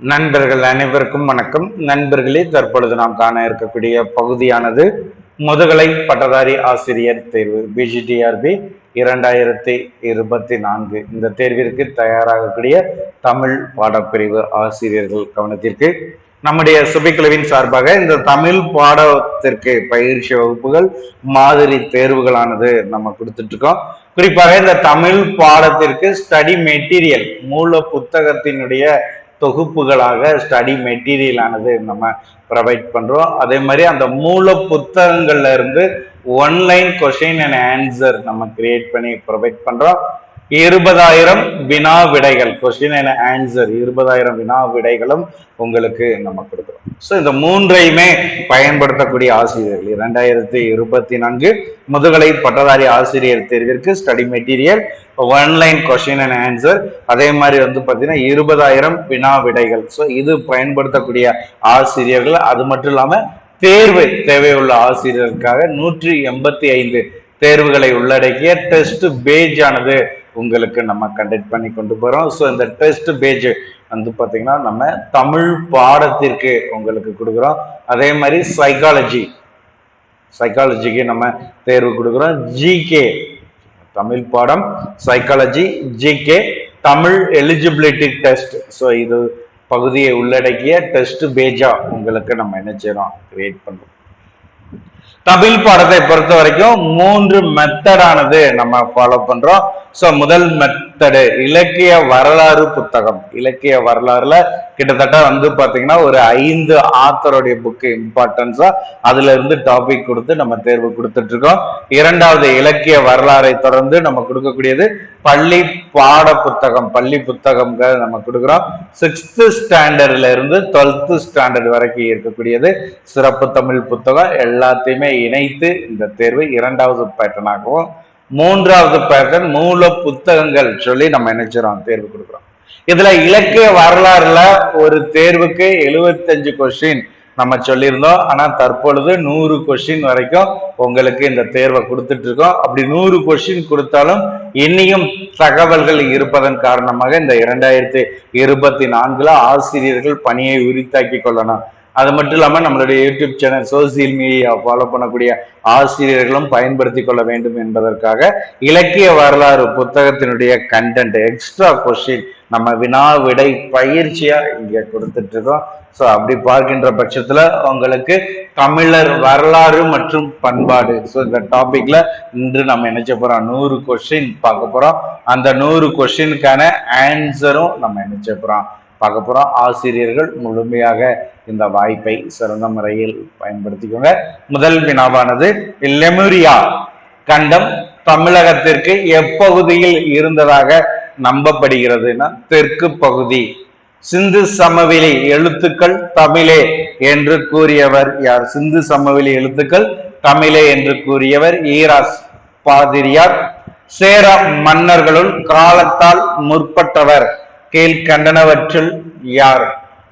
நண்பர்கள் அனைவருக்கும் வணக்கம். நண்பர்களே தற்பொழுது நாம் காண இருக்கக்கூடிய பகுதியானது முதுகலை பட்டதாரி ஆசிரியர் தேர்வு பிஜிடிஆர்பி இரண்டாயிரத்தி இருபத்தி நான்கு. இந்த தேர்விற்கு தயாராகக்கூடிய தமிழ் பாடப்பிரிவு ஆசிரியர்கள் கவனத்திற்கு நம்முடைய சுபிக்குழுவின் சார்பாக இந்த தமிழ் பாடத்திற்கு பயிற்சி வகுப்புகள் மாதிரி தேர்வுகளானது நம்ம கொடுத்துட்டு இருக்கோம் குறிப்பாக இந்த தமிழ் பாடத்திற்கு ஸ்டடி மெட்டீரியல் மூல புத்தகத்தினுடைய தொகுப்புகளாக ஸ்டடி மெட்டீரியல் ஆனது நம்ம ப்ரொவைட் பண்ணுறோம் அதே மாதிரி அந்த மூல புத்தகங்கள்ல இருந்து ஒன்லைன் கொஷின் அண்ட் ஆன்சர் நம்ம கிரியேட் பண்ணி ப்ரொவைட் பண்ணுறோம் இருபதாயிரம் வினா விடைகள். கொஸ்டின் என்ன ஆன்சர் இருபதாயிரம் வினா விடைகளும் உங்களுக்கு நம்ம கொடுக்குறோம். ஸோ இந்த மூன்றையுமே பயன்படுத்தக்கூடிய ஆசிரியர்கள். இரண்டாயிரத்தி இருபத்தி நான்கு முதுகலை பட்டதாரி ஆசிரியர் தேர்விற்கு study material online question and answer அதே மாதிரி வந்து பார்த்தீங்கன்னா இருபதாயிரம் வினா விடைகள். ஸோ இது பயன்படுத்தக்கூடிய ஆசிரியர்கள். அது மட்டும் இல்லாமல் தேர்வு தேவையுள்ள ஆசிரியருக்காக நூற்றி எண்பத்தி ஐந்து தேர்வுகளை உள்ளடக்கிய டெஸ்ட் பேஜ் ஆனது உங்களுக்கு நம்ம கண்டக்ட் பண்ணி கொண்டு போகிறோம் ஸோ இந்த டெஸ்ட் பேஜ் வந்து பார்த்தீங்கன்னா நம்ம தமிழ் பாடத்திற்கு உங்களுக்கு கொடுக்குறோம். அதே மாதிரி சைக்காலஜி சைக்காலஜிக்கு நம்ம தேர்வு கொடுக்குறோம். ஜிகே தமிழ் பாடம் psychology GK Tamil eligibility test so இது பகுதியை உள்ளடக்கிய டெஸ்ட் பேஜா உங்களுக்கு நம்ம என்ன செய்யறோம் கிரியேட் பண்ணுறோம் தமிழ் பாடத்தை பொறுத்த வரைக்கும் மூன்று மெத்தடானது நம்ம ஃபாலோ பண்றோம். ஸோ முதல் மெத்தடு இலக்கிய வரலாறு புத்தகம். இலக்கிய வரலாறுல கிட்டத்தட்ட வந்து பாத்தீங்கன்னா ஒரு ஐந்து ஆத்தருடைய புக்கு இம்பார்ட்டன்ஸா அதுல இருந்து டாபிக் கொடுத்து நம்ம தேர்வு கொடுத்துட்டு இருக்கோம் இரண்டாவது இலக்கிய வரலாறை தொடர்ந்து நம்ம கொடுக்கக்கூடியது பள்ளி பாட புத்தகம். பள்ளி புத்தகம்ங்க நம்ம கொடுக்குறோம். சிக்ஸ்த் ஸ்டாண்டர்ட்ல இருந்து டுவெல்த் ஸ்டாண்டர்ட் வரைக்கும் இருக்கக்கூடியது சிறப்பு தமிழ் புத்தகம். எல்லாத்தையுமே இணைத்து இந்த தேர்வு இரண்டாவது பேட்டர்னாகவும் மூன்றாவது பேட்டர்ன் மூல புத்தகங்கள் சொல்லி நம்ம நினைச்சிரோம் தேர்வு கொடுக்குறோம். இதுல இலக்கிய வரலாறுல ஒரு தேர்வுக்கு எழுபத்தஞ்சு கொஸ்டின் நம்ம சொல்லியிருந்தோம். ஆனா தற்பொழுது நூறு கொஸ்டின் வரைக்கும் உங்களுக்கு இந்த தேர்வை கொடுத்துட்டு இருக்கோம் அப்படி நூறு கொஸ்டின் கொடுத்தாலும் இன்னியும் தகவல்கள் இருப்பதன் காரணமாக இந்த இரண்டாயிரத்தி இருபத்தி நான்குல ஆசிரியர்கள் பணியை உரித்தாக்கி கொள்ளணும். அது மட்டும் இல்லாமல் நம்மளுடைய YouTube channel social media follow பண்ணக்கூடிய ஆசிரியர்களும் பயன்படுத்தி கொள்ள வேண்டும் என்பதற்காக இலக்கிய வரலாறு புத்தகத்தினுடைய கண்டென்ட் எக்ஸ்ட்ரா கொஸ்டின் நம்ம வினா விடை பயிற்சியா இங்கே கொடுத்துட்டு இருக்கோம். ஸோ அப்படி பார்க்கின்ற பட்சத்தில் உங்களுக்கு தமிழர் வரலாறு மற்றும் பண்பாடு. ஸோ இந்த டாபிக்ல இன்று நம்ம நினைச்ச போறோம்? நூறு கொஸ்டின் பார்க்க போறோம். அந்த நூறு கொஸ்டினுக்கான ஆன்சரும் நம்ம நினைச்ச போறோம்? பார்க்க போகிறோம் ஆசிரியர்கள் முழுமையாக இந்த வாய்ப்பை சிறந்த முறையில் பயன்படுத்திக்கோங்க. முதல் வினாவானது லெமுரியா கண்டம் தமிழகத்திற்கு எப்பகுதியில் இருந்ததாக நம்பப்படுகிறதுனா தெற்கு பகுதி. சிந்து சமவெளி எழுத்துக்கள் தமிழே என்று கூறியவர் யார்? சிந்து சமவெளி எழுத்துக்கள் தமிழே என்று கூறியவர் ஈராஸ் பாதிரியார். சேர மன்னர்களுள் காலத்தால் முற்பட்டவர். கீழ்கண்டனவற்றில் யார்?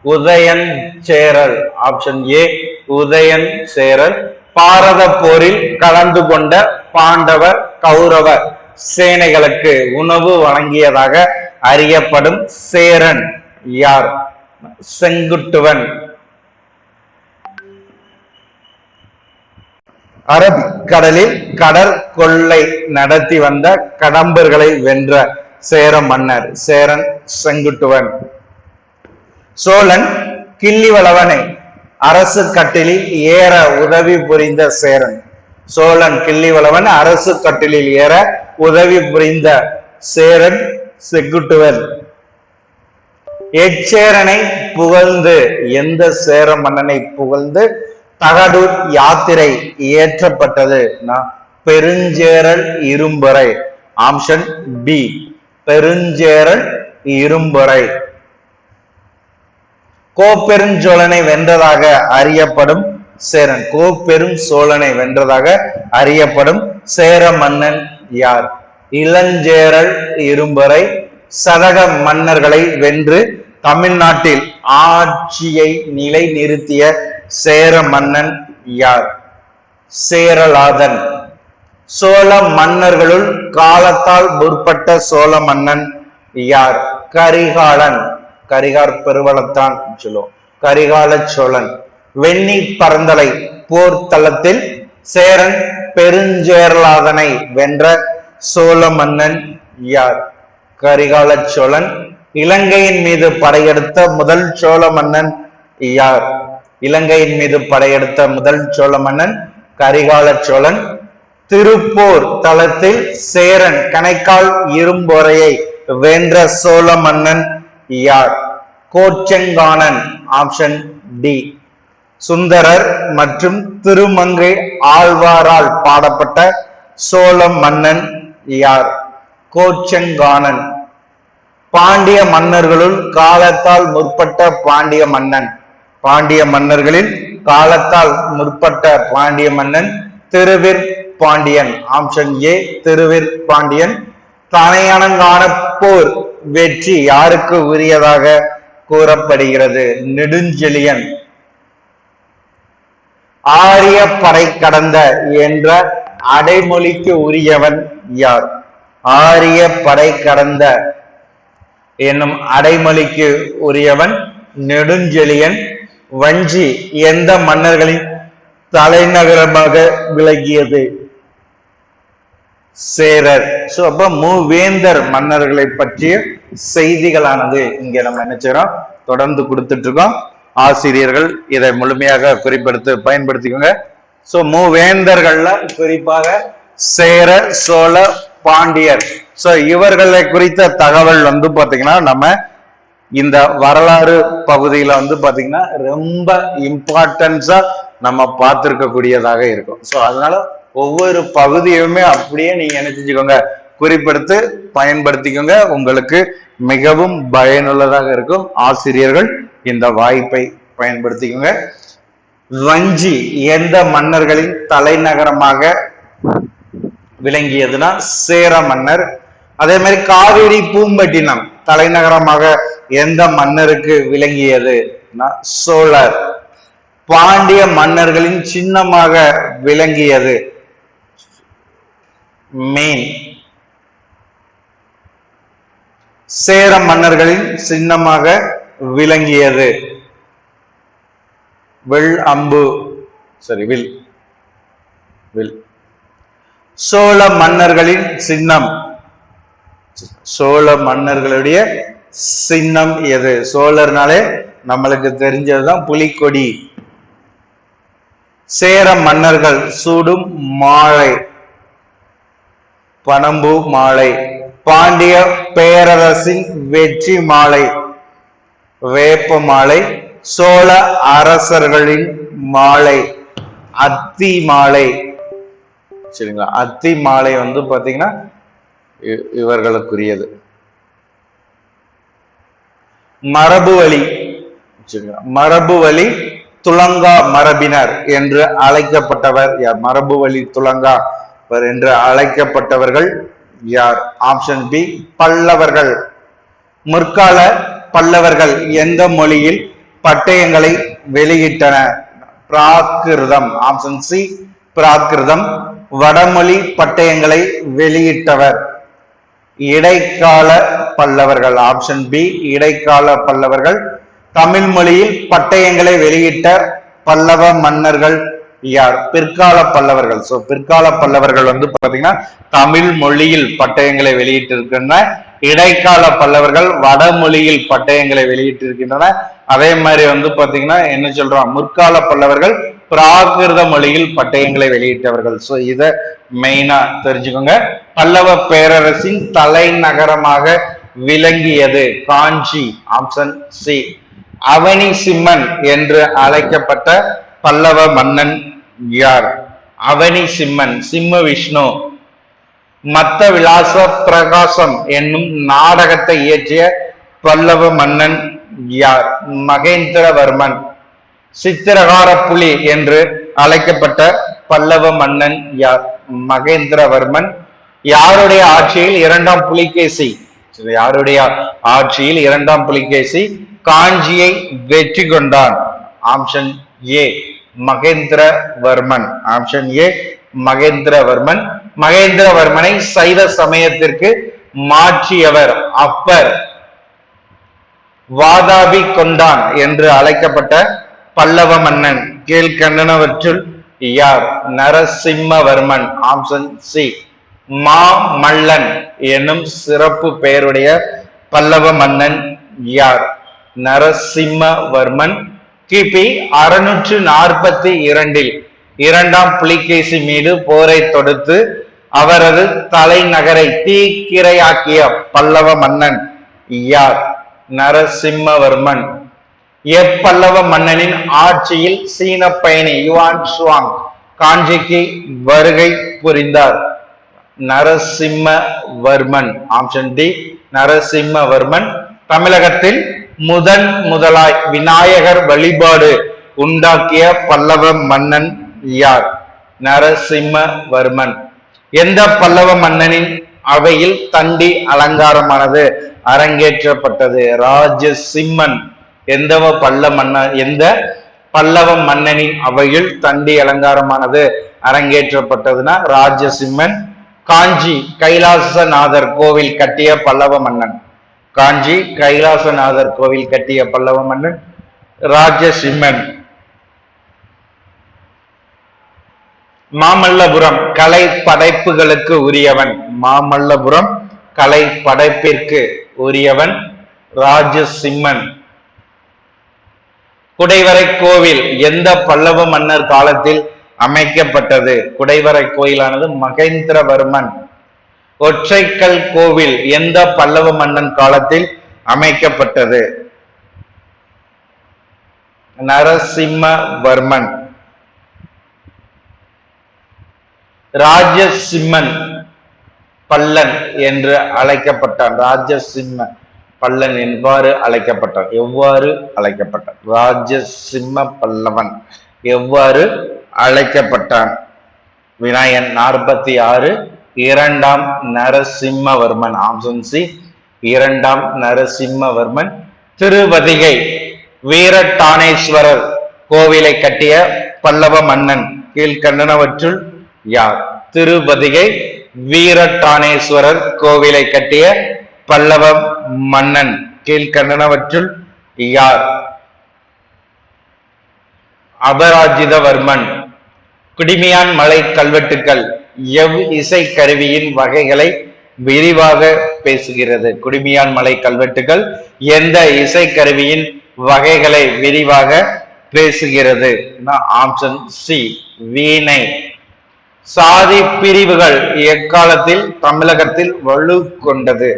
Udayan Cheral. Option A Udayan Cheral. பாரத போரில் கலந்து கொண்ட பாண்டவர் கௌரவ சேனைகளுக்கு உணவு வழங்கியதாக அறியப்படும் சேரன் யார்? செங்குட்டுவன். அரபிக்கடலில் கடற்கொள்ளை நடத்தி வந்த கடம்பர்களை வென்ற சேர மன்னர் சேரன் செங்குட்டுவன். சோழன் கிள்ளிவளவனை அரசு கட்டிலில் ஏற உதவி புரிந்த சேரன். சோழன் கிள்ளிவளவன் அரசு கட்டிலில் ஏற உதவி புரிந்த சேரன் செங்குட்டுவன். எச்சேரனை புகழ்ந்து எந்த சேர மன்னனை புகழ்ந்து Thagadur Yathirai இயற்றப்பட்டது? Perunjeral Irumporai option B. Perunjeral Irumporai. கோப்பெருஞ்சோழனை வென்றதாக அறியப்படும் சேரன். கோப்பெரும் சோழனை வென்றதாக அறியப்படும் சேர மன்னன் யார்? இளஞ்சேரல் இரும்பறை சதக மன்னர்களை வென்று தமிழ்நாட்டில் ஆட்சியை நிலைநிறுத்திய சேர மன்னன் யார்? சேரலாதன். சோழ மன்னர்களுள் காலத்தால் முற்பட்ட சோழ மன்னன் யார்? கரிகாலன். கரிகார் பெருவளத்தான் சொல்லுவோம். கரிகால சோழன். வெண்ணி பரந்தலை போர் தளத்தில் சேரன் பெருஞ்சேரலாதனை வென்ற சோழ மன்னன் யார்? கரிகால சோழன். இலங்கையின் மீது படையெடுத்த முதல் சோழ மன்னன் யார்? இலங்கையின் மீது படையெடுத்த முதல் சோழ மன்னன் கரிகால சோழன். திருப்போர் தளத்தில் சேரன் கணைக்கால் இரும்பொறையை வென்ற சோழ மன்னன் யார்? கோச்செங்கானன் ஆப்ஷன் டி சுந்தரர் மற்றும் திருமங்கை ஆழ்வாரால் பாடப்பட்ட சோழ மன்னன் யார்? கோச்செங்கானன் பாண்டிய மன்னர்களுள் காலத்தால் முற்பட்ட பாண்டிய மன்னன். பாண்டிய மன்னர்களில் காலத்தால் முற்பட்ட பாண்டிய மன்னன் திருவிற் Pandian. Option A Thiruvir Pandiyan. தனையணங்கான போர் வெற்றி யாருக்கு உரியதாக கூறப்படுகிறது? நெடுஞ்செழியன். ஆரிய பறை கடந்த என்ற அடைமொழிக்கு உரியவன் யார்? ஆரிய படை கடந்த என்னும் அடைமொழிக்கு உரியவன் நெடுஞ்செழியன். வஞ்சி எந்த மன்னர்களின் தலைநகரமாக விளங்கியது? சேரர். சோ அப்ப மூவேந்தர் மன்னர்களை பற்றிய செய்திகளானது இங்க நம்ம நினைச்சுக்கிறோம் தொடர்ந்து கொடுத்துட்டு இருக்கோம் ஆசிரியர்கள் இதை முழுமையாக குறிப்பெடுத்து பயன்படுத்திக்கோங்க. சோ மூவேந்தர்கள்ல குறிப்பாக சேர சோழ பாண்டியர். சோ இவர்களை குறித்த தகவல் வந்து பாத்தீங்கன்னா நம்ம இந்த வரலாறு பகுதியில வந்து பாத்தீங்கன்னா ரொம்ப இம்பார்ட்டன்ஸா நம்ம பார்த்திருக்க கூடியதாக இருக்கும். சோ அதனால ஒவ்வொரு பகுதியுமே அப்படியே நீங்க என்ன செஞ்சுக்கோங்க குறிப்பெடுத்து பயன்படுத்திக்கோங்க. உங்களுக்கு மிகவும் பயனுள்ளதாக இருக்கும். ஆசிரியர்கள் இந்த வாய்ப்பை பயன்படுத்திக்கோங்க. வஞ்சி எந்த மன்னர்களின் தலைநகரமாக விளங்கியதுன்னா சேர மன்னர். அதே மாதிரி காவிரி பூம்பட்டினம் தலைநகரமாக எந்த மன்னருக்கு விளங்கியது சோழர். பாண்டிய மன்னர்களின் சின்னமாக விளங்கியது மெயின் சேர மன்னர்களின் சின்னமாக விளங்கியது. வில் அம்பு. சரி வில். வில். சோழ மன்னர்களின் சின்னம். சோழ மன்னர்களுடைய சின்னம் எது? சோழர்னாலே நம்மளுக்கு தெரிஞ்சதுதான் புலிக்கொடி. சேர மன்னர்கள் சூடும் மாலை பனம்பு மாலை பாண்டிய பேரரசின் வெற்றி மாலை வேப்ப மாலை சோழ அரசர்களின் மாலை அத்தி மாலை. சரிங்களா? அத்தி மாலை வந்து பாத்தீங்கன்னா இவர்களுக்குரியது. மரபு வழி சரிங்களா? மரபு வழி துலங்கா மரபினர் என்று அழைக்கப்பட்டவர் யார்? மரபு வழி துலங்கா வர் என்று அழைக்கப்பட்டவர்கள் யார்? ஆப்ஷன் பி பல்லவர்கள். முற்கால பல்லவர்கள் எந்த மொழியில் பட்டயங்களை வெளியிட்டன? பிராகிருதம். ஆப்ஷன் சி பிராகிருதம். வடமொழி பட்டயங்களை வெளியிட்டவர். இடைக்கால பல்லவர்கள். ஆப்ஷன் பி இடைக்கால பல்லவர்கள். தமிழ் மொழியில் பட்டயங்களை வெளியிட்ட பல்லவ மன்னர்கள் யார் பிற்கால பல்லவர்கள். சோ பிற்கால பல்லவர்கள் வந்து பாத்தீங்கன்னா தமிழ் மொழியில் பட்டயங்களை வெளியிட்டிருக்கின்றன. இடைக்கால பல்லவர்கள் வடமொழியில் பட்டயங்களை வெளியிட்டிருக்கின்றன. அதே மாதிரி வந்து பாத்தீங்கன்னா என்ன சொல்றோம் முற்கால பல்லவர்கள் பிராகிருத மொழியில் பட்டயங்களை வெளியிட்டவர்கள். சோ இத மெயினா தெரிஞ்சுக்கோங்க. பல்லவ பேரரசின் தலைநகரமாக விளங்கியது காஞ்சி ஆப்ஷன் சி அவனி சிம்மன் என்று அழைக்கப்பட்ட பல்லவ மன்னன் யார்? அவனி சிம்மன் சிம்ம விஷ்ணு. மத்த விலாச பிரகாசம் என்னும் நாடகத்தை இயற்றிய பல்லவ மன்னன் யார்? மகேந்திரவர்மன். சித்திரகார புலி என்று அழைக்கப்பட்ட பல்லவ மன்னன் யார்? மகேந்திரவர்மன். யாருடைய ஆட்சியில் இரண்டாம் புலிகேசி? யாருடைய ஆட்சியில் இரண்டாம் புலிகேசி? காஞ்சியை வெற்றி கொண்டான். Option A. Mahendravarman. Option A Mahendravarman. மகேந்திரவர்மனை சைவ சமயத்திற்கு மாற்றியவர் அப்பர். வாதாபி கொண்டான் என்று அழைக்கப்பட்ட பல்லவ மன்னன் கீழ்கண்டனவற்றுள் யார்? நரசிம்மவர்மன். ஆப்ஷன் சி மா மல்லன் எனும் சிறப்பு பெயருடைய பல்லவ மன்னன் யார்? நரசிம்மவர்மன். கிபி அறுநூற்று நாற்பத்தி இரண்டில் இரண்டாம் புலிகேசி மீது போரை தொடுத்து அவரது தலைநகரை தீக்கிரையாக்கிய பல்லவ மன்னன் யார்? நரசிம்மவர்மன். எப்பல்லவ மன்னனின் ஆட்சியில் சீன பயணி யுவான் சுவாங் காஞ்சிக்கு வருகை புரிந்தார். நரசிம்மவர்மன். Option D Narasimhavarman. தமிழகத்தில் முதன் முதலாய் விநாயகர் வழிபாடு உண்டாக்கிய பல்லவ மன்னன் யார்? நரசிம்மவர்மன். எந்த பல்லவ மன்னனின் அவையில் தண்டி அலங்காரமானது அரங்கேற்றப்பட்டது? ராஜசிம்மன். எந்த பல்ல மன்ன எந்த பல்லவ மன்னனின் அவையில் தண்டி அலங்காரமானது அரங்கேற்றப்பட்டதுன்னா ராஜசிம்மன். காஞ்சி கைலாசநாதர் கோவில் கட்டிய பல்லவ மன்னன். காஞ்சி கைலாசநாதர் கோவில் கட்டிய பல்லவ மன்னன் ராஜசிம்மன். மாமல்லபுரம் கலை படைப்புகளுக்கு உரியவன். மாமல்லபுரம் கலை படைப்பிற்கு உரியவன் ராஜசிம்மன். குடைவரை கோவில் எந்த பல்லவ மன்னர் காலத்தில் அமைக்கப்பட்டது? குடைவரை கோயிலானது மகேந்திரவர்மன். ஒற்றைக்கல் கோவில் எந்த பல்லவ மன்னன் காலத்தில் அமைக்கப்பட்டது? நரசிம்மவர்மன். ராஜசிம்மன் பல்லன் என்று அழைக்கப்பட்டான். ராஜசிம்ம பல்லன் எவ்வாறு அழைக்கப்பட்டான்? எவ்வாறு அழைக்கப்பட்டான்? ராஜசிம்ம பல்லவன் எவ்வாறு அழைக்கப்பட்டான்? விநாயகன் நாற்பத்தி ஆறு இரண்டாம் நரசிம்மவர்மன் ஆப்ஷன் சி இரண்டாம் நரசிம்மவர்மன் திருவதிகை வீரட்டானேஸ்வரர் கோவிலை கட்டிய பல்லவ மன்னன் கீழ்கண்டனவற்றுள் யார்? திருவதிகை வீரட்டானேஸ்வரர் கோவிலை கட்டிய பல்லவ மன்னன் கீழ்கண்டனவற்றுள் யார்? அபராஜிதவர்மன். குடிமியான் மலை கல்வெட்டுக்கள். எவ் இசை கருவியின் வகைகளை விரிவாக பேசுகிறது. குடிமியான் மலை கல்வெட்டுகள் எந்த இசை கருவியின் வகைகளை விரிவாக பேசுகிறது? ஆப்ஷன் சி வீணை. சாதி பிரிவுகள் எக்காலத்தில் தமிழகத்தில் வலு கொண்டது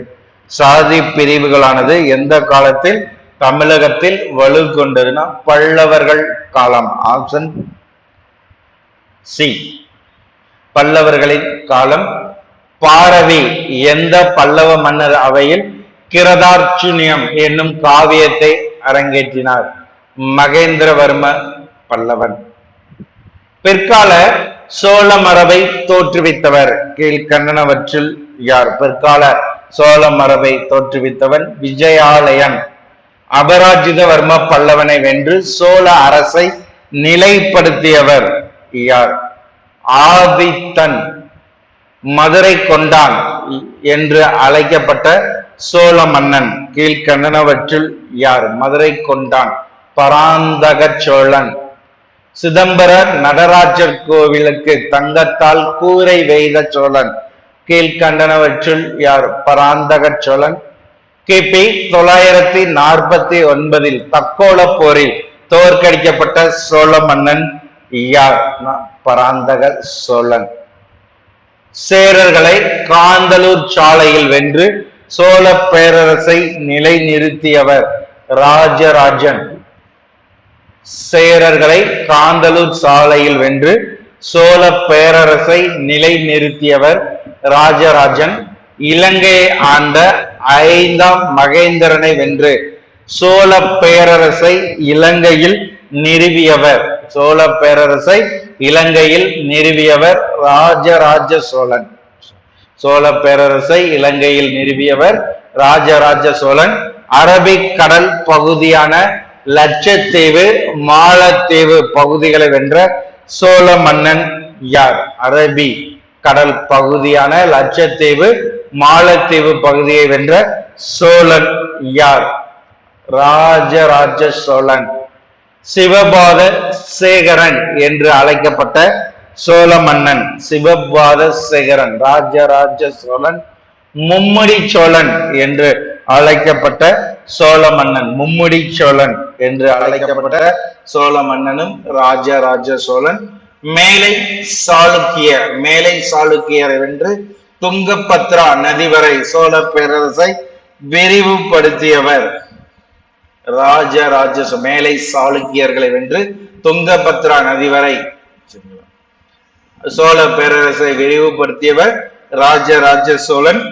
சாதி பிரிவுகளானது எந்த காலத்தில் தமிழகத்தில் வலு கொண்டதுன்னா பல்லவர்கள் காலம். ஆப்ஷன் சி பல்லவர்களின் காலம் பாரவி எந்த பல்லவ மன்னர் அவையில் கிரதார்ச்சுனியம் என்னும் காவியத்தை அரங்கேற்றினார். மகேந்திரவர்ம பல்லவன். பிற்கால சோழ மரபை தோற்றுவித்தவர். கீழ்கண்ணனவற்றில் யார்? பிற்கால சோழ மரபை தோற்றுவித்தவன் விஜயாலயன். அபராஜிதவர்ம பல்லவனை வென்று சோழ அரசை நிலைப்படுத்தியவர் யார்? ஆதித்தன் மதுரை கொண்டான் என்று அழைக்கப்பட்ட சோழ மன்னன் கீழ்கண்ணனவற்றில் யார்? மதுரை கொண்டான். பராந்தக சோழன். சிதம்பர நடராஜர் கோவிலுக்கு தங்கத்தால் கூரை வெய்த சோழன். கீழ்கண்டனவற்றுள் யார்? பராந்தக சோழன். கிபி தொள்ளாயிரத்தி நாற்பத்தி ஒன்பதில் தக்கோல போரில் தோற்கடிக்கப்பட்ட சோழ மன்னன் பராந்தக சோழன். சேரர்களை காந்தலூர் சாலையில் வென்று சோழ பேரரசை நிலைநிறுத்தியவர் ராஜராஜன். சேரர்களை காந்தலூர் சாலையில் வென்று சோழ பேரரசை நிலைநிறுத்தியவர் ராஜராஜன். இலங்கையை ஆண்ட ஐந்தாம் மகேந்திரனை வென்று சோழ பேரரசை இலங்கையில் நிறுவியவர். சோழ பேரரசை இலங்கையில் நிறுவியவர் ராஜராஜ சோழன் சோழ பேரரசை இலங்கையில் நிறுவியவர் ராஜராஜ சோழன் அரபிக் கடல் பகுதியான லட்சத்தீவு மாலத்தீவு பகுதிகளை வென்ற சோழ மன்னன் யார்? அரபி கடல் பகுதியான லட்சத்தீவு மாலத்தீவு பகுதியை வென்ற சோழன் யார்? ராஜராஜ சோழன் சிவபாத சேகரன் என்று அழைக்கப்பட்ட சோழ மன்னன் சிவபாத சேகரன் ராஜராஜ சோழன் மும்முடி சோழன் என்று அழைக்கப்பட்ட சோழ மன்னன் மும்முடி சோழன் என்று அழைக்கப்பட்ட சோழ மன்னனும் ராஜராஜ சோழன். மேலை சாளுக்கியர் மேலை சாளுக்கியர் என்று துங்கபத்ரா நதி வரை சோழ பேரரசை விரிவுபடுத்தியவர். ராஜ ராஜ மேலை சாளுக்கியர்களை வென்று துங்கபத்ரா நதி வரை சோழ பேரரசை விரிவுபடுத்தியவர் ராஜராஜ சோழன்.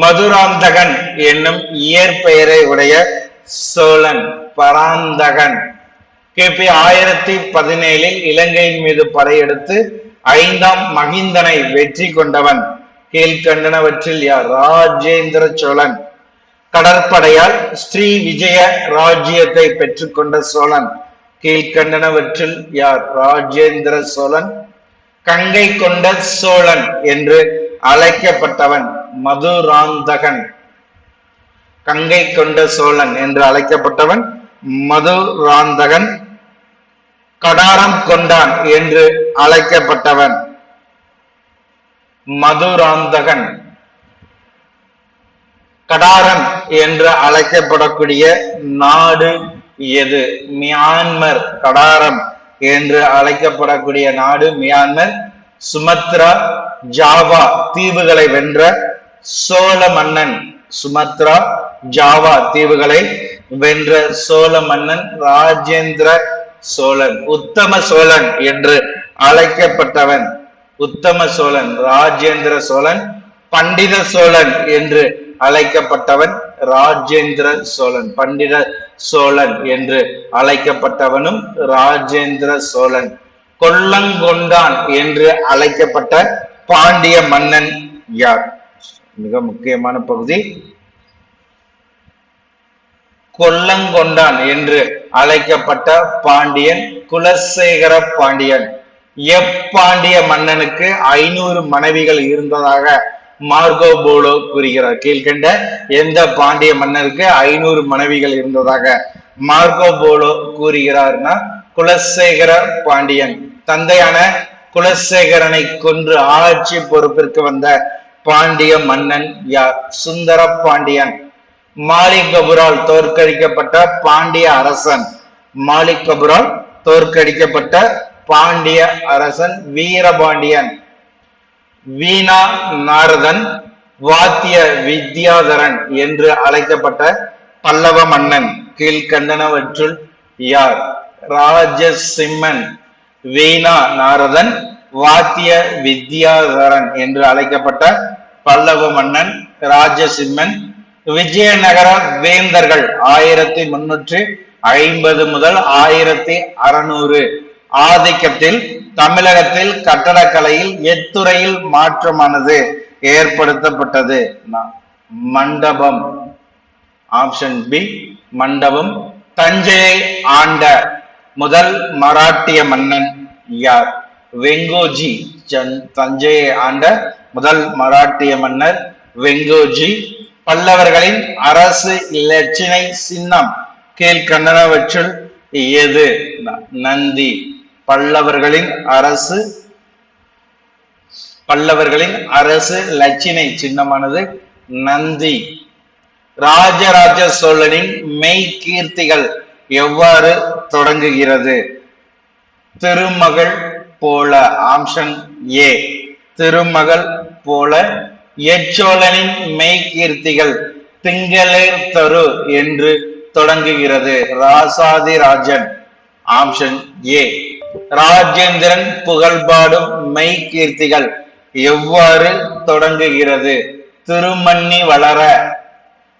மதுராந்தகன் என்னும் இயற்பெயரை உடைய சோழன் பராந்தகன். கிபி ஆயிரத்தி பதினேழில் இலங்கையின் மீது படையெடுத்து ஐந்தாம் மகிந்தனை வெற்றி கொண்டவன். கீழ்கண்டனவற்றில் யார்? ராஜேந்திர சோழன். கடற்படையால் ஸ்ரீ விஜய ராஜ்யத்தை பெற்றுக்கொண்ட சோழன். கீழ்கண்டனவற்றில் யார்? ராஜேந்திர சோழன். கங்கை கொண்ட சோழன் என்று அழைக்கப்பட்டவன் மதுராந்தகன். கங்கை கொண்ட சோழன் என்று அழைக்கப்பட்டவன் மதுராந்தகன். கடாரம் கொண்டான் என்று அழைக்கப்பட்டவன் மதுராந்தகன். கடாரம் என்று அழைக்கப்படக்கூடிய நாடு எது? மியான்மர் கடாரம் என்று அழைக்கப்படக்கூடிய நாடு மியான்மர். சுமத்ரா ஜாவா தீவுகளை வென்ற சோழ மன்னன் சுமத்ரா ஜாவா தீவுகளை வென்ற சோழ மன்னன் ராஜேந்திர சோழன் உத்தம சோழன் என்று அழைக்கப்பட்டவன். உத்தம சோழன் ராஜேந்திர சோழன் பண்டித சோழன் என்று அழைக்கப்பட்டவன் ராஜேந்திர சோழன் பண்டித சோழன் என்று அழைக்கப்பட்டவனும் ராஜேந்திர சோழன். கொல்லங்கொண்டான் என்று அழைக்கப்பட்ட பாண்டிய மன்னன் யார்? மிக முக்கியமான பகுதி. கொல்லங்கொண்டான் என்று அழைக்கப்பட்ட பாண்டியன் குலசேகர பாண்டியன். எப்பாண்டிய மன்னனுக்கு ஐநூறு மனைவிகள் இருந்ததாக மார்கோ போலோ கூறுகிறார். கீழ்கண்ட எந்த பாண்டிய மன்னருக்கு ஐநூறு மனைவிகள் இருந்ததாக மார்கோ போலோ கூறுகிறார்னா குலசேகர பாண்டியன். தந்தையான குலசேகரனை கொன்று ஆட்சி பொறுப்பிற்கு வந்த பாண்டிய மன்னன் யார்? சுந்தர பாண்டியன். மாலிகபுரால் தோற்கடிக்கப்பட்ட பாண்டிய அரசன். மாலிகபுரால் தோற்கடிக்கப்பட்ட பாண்டிய அரசன் வீரபாண்டியன். வீணா நாரதன் வாத்திய வித்யாதரன் என்று அழைக்கப்பட்ட பல்லவ மன்னன் கீழ்கண்டனவற்றுள் யார்? ராஜசிம்மன். வீணா நாரதன் வாத்திய வித்யாதரன் என்று அழைக்கப்பட்ட பல்லவ மன்னன் ராஜசிம்மன். விஜயநகர வேந்தர்கள் ஆயிரத்தி முன்னூற்றி ஐம்பது முதல் ஆயிரத்தி அறுநூறு ஆதிக்கத்தில் தமிழகத்தில் கட்டடக்கலையில் எத்துறையில் மாற்றமானது ஏற்படுத்தப்பட்டது. மண்டபம். ஆப்ஷன் பி மண்டபம். தஞ்சையை ஆண்ட முதல் மராட்டிய மன்னன் யார்? வெங்கோஜி. தஞ்சையை ஆண்ட முதல் மராட்டிய மன்னர் வெங்கோஜி. பல்லவர்களின் அரசு இலச்சினை சின்னம். கீழ்கண்டனவற்றுள் எது? ந- நந்தி. பல்லவர்களின் அரசு பல்லவர்களின் அரசு லட்சினை சின்னமானது நந்தி. ராஜராஜ சோழனின் மெய் கீர்த்திகள் எவ்வாறு தொடங்குகிறது? திருமகள் போல ஆம்சன் ஏ. திருமகள் போல எச்சோழனின் மெய்கீர்த்திகள் திங்களேர் தரு என்று தொடங்குகிறது. ராசாதிராஜன் ஆம்சன் ஏ. ராஜேந்திரன் புகழ்பாடும் மெய்கீர்த்திகள் எவ்வாறு தொடங்குகிறது? திருமண்ணி வளர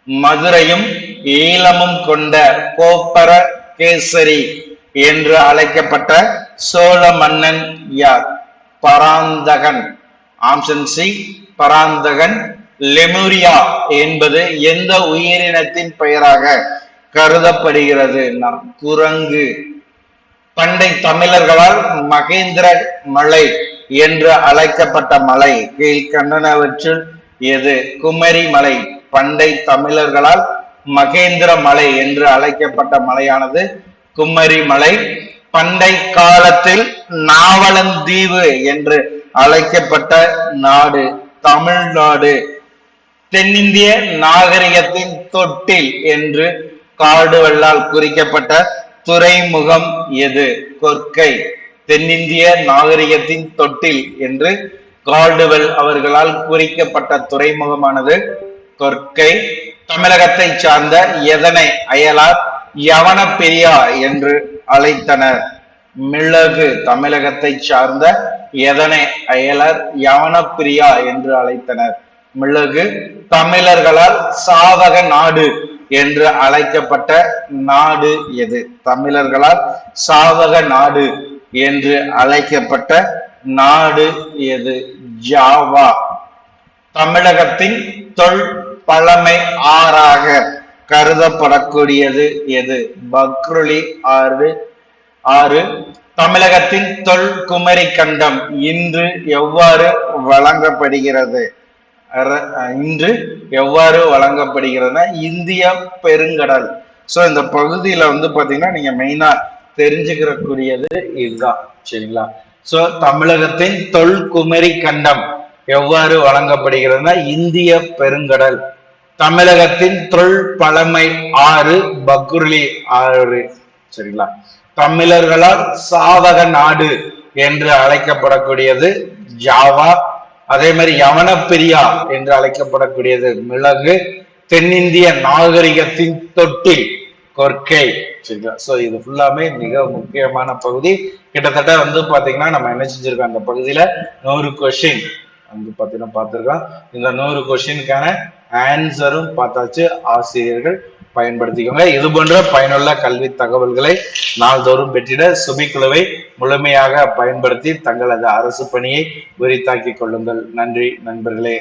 மதுரையும் ஈழமும் கொண்ட கோப்பர கேசரி என்று அழைக்கப்பட்ட சோழ மன்னன் யார்? Paranthakan. Option C Paranthakan. Lemuria என்பது எந்த உயிரினத்தின் பெயராக கருதப்படுகிறது? நா- குரங்கு. பண்டை தமிழர்களால் மகேந்திர மலை என்று அழைக்கப்பட்ட மலை. கீழ்கண்டனவற்றுள் எது? குமரி மலை. பண்டை தமிழர்களால் மகேந்திர மலை என்று அழைக்கப்பட்ட மலையானது குமரி மலை. பண்டை காலத்தில் நாவலந்தீவு என்று அழைக்கப்பட்ட நாடு தமிழ்நாடு. தென்னிந்திய நாகரிகத்தின் தொட்டில் என்று காடுவல்லால் குறிக்கப்பட்ட துறைமுகம் எது? கொற்கை. தென்னிந்திய நாகரிகத்தின் தொட்டில் என்று கால்டுவெல் அவர்களால் குறிக்கப்பட்ட துறைமுகமானது கொற்கை. தமிழகத்தை சார்ந்த எதனை அயலார் யவன பெரியா என்று அழைத்தனர். மிளகு தமிழகத்தை சார்ந்த எதனை அயலர் யவனப்பிரியா என்று அழைத்தனர். மிளகு தமிழர்களால் சாவக நாடு என்று அழைக்கப்பட்ட நாடு எது? தமிழர்களால் சாவக நாடு என்று அழைக்கப்பட்ட நாடு எது? ஜாவா. தமிழகத்தின் தொல் பழமை ஆறாக கருதப்படக்கூடியது எது? பக்ருளி ஆறு. ஆறு தமிழகத்தின் தொல் குமரி கண்டம் இன்று எவ்வாறு வழங்கப்படுகிறது? இன்று எவ்வாறு வழங்கப்படுகிறதுனா இந்திய பெருங்கடல். ஸோ இந்த பகுதியில் வந்து பார்த்தீங்கன்னா நீங்க மெயினா தெரிஞ்சுக்கிறக்கூடியது இதுதான். சரிங்களா? ஸோ தமிழகத்தின் தொல்குமரி கண்டம் எவ்வாறு வழங்கப்படுகிறதுனா இந்திய பெருங்கடல். தமிழகத்தின் தொல் பழமை ஆறு பக்ருலி ஆறு. சரிங்களா? தமிழர்களால் சாவக நாடு என்று அழைக்கப்படக்கூடியது ஜாவா அதே மாதிரி யவனப்பிரியா என்று அழைக்கப்படக்கூடியது மிளகு தென்னிந்திய நாகரிகத்தின் தொட்டில் கொர்க்கை சரிங்களா? சோ இது ஃபுல்லாமே மிக முக்கியமான பகுதி. கிட்டத்தட்ட வந்து பாத்தீங்கன்னா நம்ம என்ன செஞ்சிருக்கோம்? அந்த பகுதியில நூறு கொஷின் வந்து பாத்தீங்கன்னா பார்த்திருக்கோம். இந்த நூறு கொஷினுக்கான ஆன்சரும் பார்த்தாச்சு. ஆசிரியர்கள் பயன்படுத்திக்கோங்க. இது போன்ற பயனுள்ள கல்வி தகவல்களை நாள்தோறும் பெற்றிட சுபிக்குழுவை முழுமையாக பயன்படுத்தி தங்களது அரசு பணியை உரித்தாக்கிக் கொள்ளுங்கள். நன்றி நண்பர்களே.